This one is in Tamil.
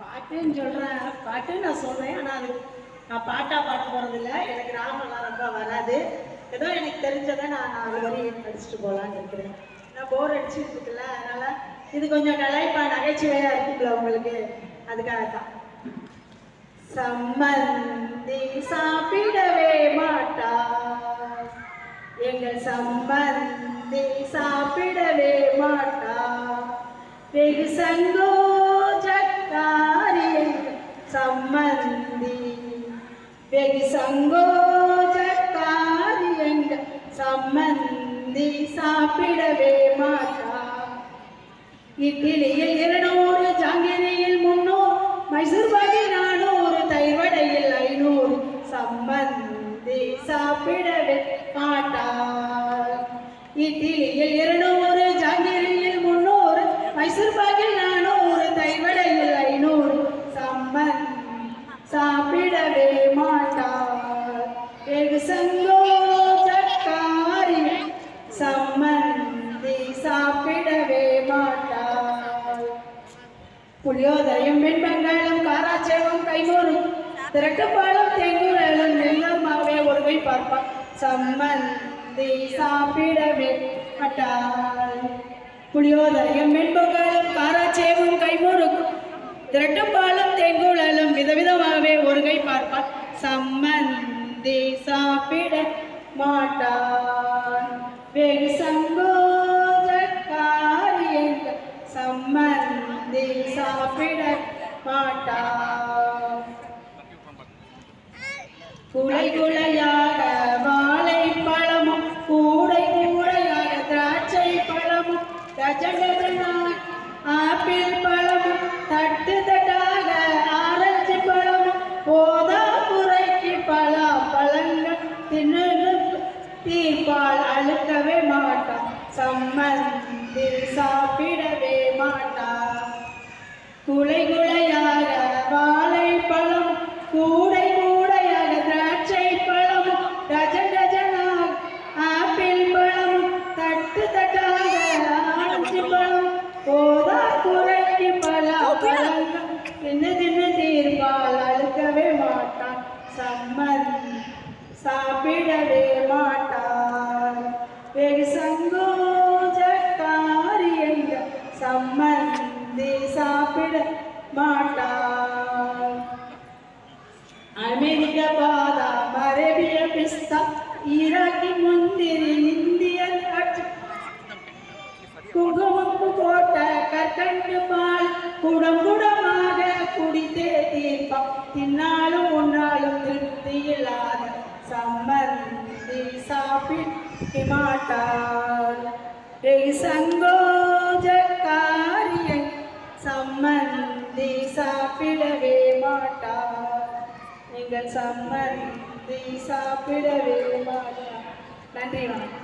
பாட்டுன்னு சொல்கிறேன் பாட்டுன்னு நான் சொல்கிறேன் ஆனால் அது நான் பாட்டாக பாட போகிறதில்ல எனக்கு ராமெல்லாம் ரொம்ப வராது. ஏதோ எனக்கு தெரிஞ்சதை நான் நாலு வரி படிச்சுட்டு போகலான்னு இருக்கிறேன் நான் போர் அடிச்சுட்டு இருக்குல்ல அதனால் இது கொஞ்சம் கலாய்ப்பா நகைச்சுவையாக இருக்குல்ல உங்களுக்கு. அதுக்காக தான் சம்மந்தி சாப்பிடவே மாட்டா. எங்கள் சம்பந்தி சாப்பிடவே மாட்டா. வெகு சங்கோ எங்கள் சம்மந்தி வெகு சங்கோஜக்காரி சம்மந்தி சாப்பிடவே மாட்டா. இட்லியில் இருநூறு ஜாங்கிரியில் முன்னூறு மைசூர் பாகில் நானூறு தயிர்வடையில் ஐநூறு. சம்மந்தி சாப்பிடவே மாட்டார் இட்லியில் இருநூறு ஜாங்கிரியில் முன்னூறு மைசூர் பாகில் நானூறு தயிர்வடையில் ஐநூறு. சம்மந்தி சாப்பிடவே வெகு சங்கோஜக்காரி சம்மந்தி சாப்பிடவே மாட்டார். புளியோதரையும் வெண்பங்களும் காராச்சேவும் கைமூறும் திரட்டுப்பாலும் தேங்குழலும் நெல்லமாவே ஒருவை பார்ப்பார். சம்மந்தி சாப்பிடவே மாட்டார். புளியோதரையும் வெண்பங்களும் காராச்சேவும் கைமூறுக்கும் திரட்டுப்பாலும் தேங்குழலும் விதவிதமாகவே ஒருகை சம்மன் சம்மந்தி சாப்பிட மாட்டான். வெகு சங்கோ தீர்ப்பால் அழுக்கவே மாட்டான். சம்மந்தி சாப்பிடவே மாட்டான். குலை குலையாக வாழை பழம் கூடை கூடையாக திராட்சை பழம் டஜ டஜனாக ஆப்பிள் பழம் தட்டு தட்டாக ஆரஞ்சு பழம் போதா குறைக்கு பல பழங்கள் தின்னு தின்னு தீர்ப்பால் அழுக்கவே மாட்டான். சம்மந்தி சாப்பிடவே கற்கண்டு பால் குடம் குடமாக குடித்தே தீர்ப்பம். தின்னாலும் உன்னாலும் திருப்தி இல்லாத சம்மந்தி சாப்பிட்டு மாட்டார் வெகு சங்கோஜக்காரியை சம்மந்தி சாப்பிடவே மாட்டார். நீங்கள் சம்மந்தி சாப்பிடவே மாட்டார். நன்றி வணக்கம்.